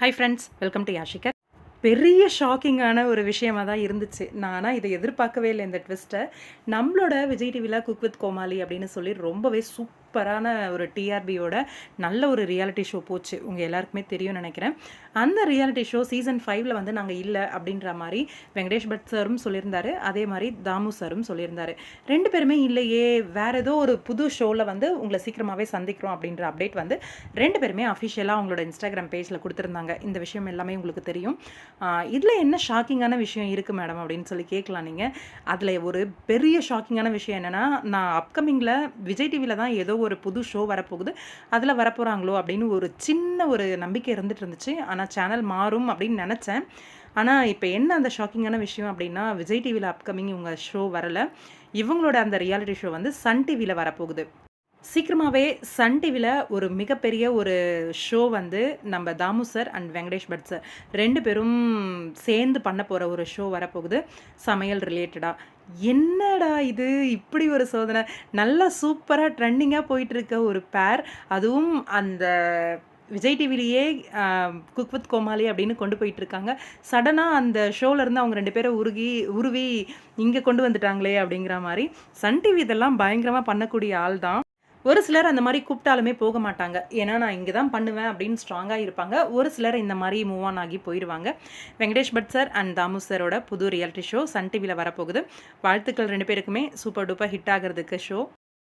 Hi friends welcome to யாஷிகர் பெரிய ஷாக்கிங்கான ஒரு விஷயமா தான் இருந்துச்சு. நான் ஆனால் இதை எதிர்பார்க்கவே இல்லை இந்த ட்விஸ்ட்டை நம்மளோட விஜய் டிவியில் குக் வித் கோமாளி அப்படின்னு சொல்லி ரொம்பவே சூப்பர் சூப்பரான ஒரு டிஆர்பியோட நல்ல ஒரு ரியாலிட்டி ஷோ போச்சு. உங்கள் எல்லாருக்குமே தெரியும்னு நினைக்கிறேன். அந்த ரியாலிட்டி ஷோ சீசன் ஃபைவ்ல வந்து நாங்கள் இல்லை அப்படின்ற மாதிரி வெங்கடேஷ் பட் சாரும் சொல்லியிருந்தாரு. அதே மாதிரி தாமு சாரும் சொல்லியிருந்தாரு. ரெண்டு பேருமே இல்லையே வேற ஏதோ ஒரு புது ஷோவில் வந்து உங்களை சீக்கிரமாகவே சந்திக்கிறோம் அப்படின்ற அப்டேட் வந்து ரெண்டு பேருமே அஃபிஷியலாக அவங்களோட இன்ஸ்டாகிராம் பேஜில் கொடுத்துருந்தாங்க. இந்த விஷயம் எல்லாமே உங்களுக்கு தெரியும். இதில் என்ன ஷாக்கிங்கான விஷயம் இருக்குது மேடம் அப்படின்னு சொல்லி கேட்கலாம் நீங்கள் அதில் ஒரு பெரிய ஷாக்கிங்கான விஷயம் என்னென்னா நான் அப்கமிங்கில் விஜய் டிவியில் தான் ஏதோ ஒரு புது ஷோ வரப்போகுது. அதில் வரப்போகிறாங்களோ அப்படின்னு ஒரு சின்ன ஒரு நம்பிக்கை இருந்துட்டு இருந்துச்சு. ஆனால் சேனல் மாறும் அப்படின்னு நினச்சேன். ஆனால் இப்போ என்ன அந்த ஷாக்கிங்கான விஷயம் அப்படின்னா விஜய் டிவியில் அப்கமிங் இவங்க ஷோ வரலை. இவங்களோட அந்த ரியாலிட்டி ஷோ வந்து சன் டிவியில் வரப்போகுது. சீக்கிரமாகவே சன் டிவியில் ஒரு மிகப்பெரிய ஒரு ஷோ வந்து நம்ம Damu sir and Venkatesh Bhat sir ரெண்டு பேரும் சேர்ந்து பண்ண போகிற ஒரு ஷோ வரப்போகுது. சமையல் ரிலேட்டடாக என்னடா இது? இப்படி ஒரு சோதனை. நல்லா சூப்பராக ட்ரெண்டிங்காக போயிட்டுருக்க ஒரு பேர் அதுவும் அந்த விஜய் டிவிலேயே குக் வித் கோமாளி அப்படின்னு கொண்டு போயிட்டு இருக்காங்க சடனாக அந்த ஷோலேருந்து அவங்க ரெண்டு பேரை உருகி உருவி இங்கே கொண்டு வந்துட்டாங்களே அப்படிங்கிற மாதிரி. சன் டிவி இதெல்லாம் பயங்கரமாக பண்ணக்கூடிய ஆள் தான் ஒரு சிலர் அந்த மாதிரி கூப்பிட்டாலுமே போக மாட்டாங்க. ஏன்னா நான் இங்கே தான் பண்ணுவேன் அப்படின்னு ஸ்ட்ராங்காக இருப்பாங்க. ஒரு சிலர் இந்த மாதிரி மூவ் ஆன் ஆகி போயிடுவாங்க வெங்கடேஷ் பட் சார் அண்ட் தாமு சாரோட புது ரியாலிட்டி ஷோ சன் டிவியில் வரப்போகுது. வாழ்த்துக்கள் ரெண்டு பேருக்குமே. சூப்பர் டூப்பர் ஹிட் ஆகிறதுக்கு ஷோ